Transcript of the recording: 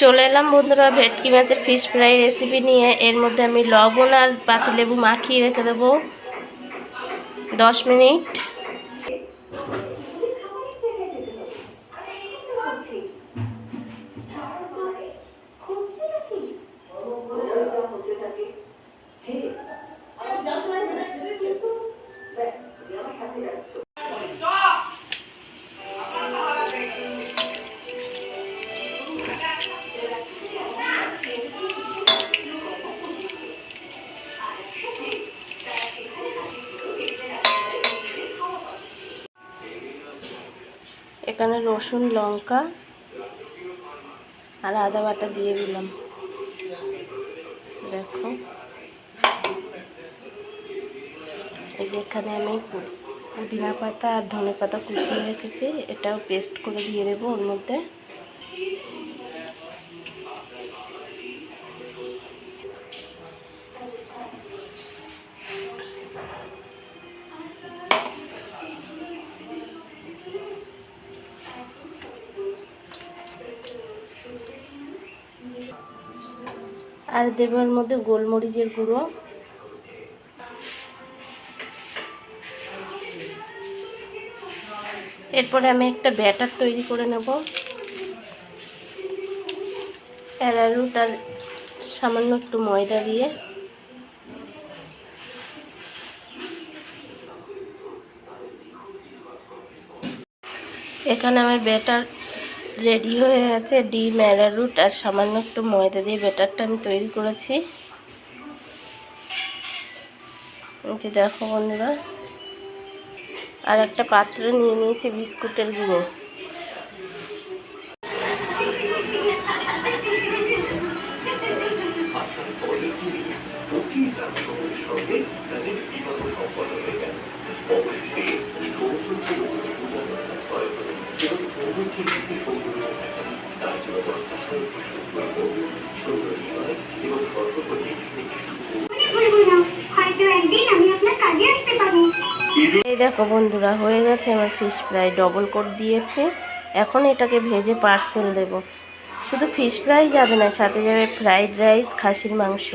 চলে এলাম বন্ধুরা, ভেটকি মাছের ফিশ ফ্রাই রেসিপি নিয়ে। এর মধ্যে আমি লবণ আর পাতি লেবু মাখিয়ে রেখে দেবো। দশ মিনিট। এখানে রসুন, লঙ্কা আর আদা বাটা দিয়ে দিলাম। দেখো। এই যে এখানে আমি পুদিনা পাতা আর ধনে পাতা কুচিয়ে রেখেছি, এটাও পেস্ট করে দিয়ে দেবো ওর মধ্যে। আর দেবের মধ্যে গোলমরিচের গুঁড়ো। এরপরে আমি একটা ব্যাটার তৈরি করে নেব। অ্যারারুট আর সামান্য একটু ময়দা দিয়ে। এখানে আমার ব্যাটার রেডি হয়ে গেছে ডিম অ্যারারুট আর সামান্য একটু ময়দা দিয়ে ব্যাটারটা আমি তৈরি করেছি। দেখো বন্ধুরা, আর একটা পাত্র নিয়ে নিয়েছি বিস্কুটের গুঁড়ো। এই দেখো বন্ধুরা, হয়ে গেছে আমার ফিশ ফ্রাই ডবল কোট দিয়েছে। এখন এটাকে ভেজে পার্সেল দেব। শুধু ফিশ ফ্রাই যাবে না, সাথে যাবে ফ্রাইড রাইস খাসির মাংস।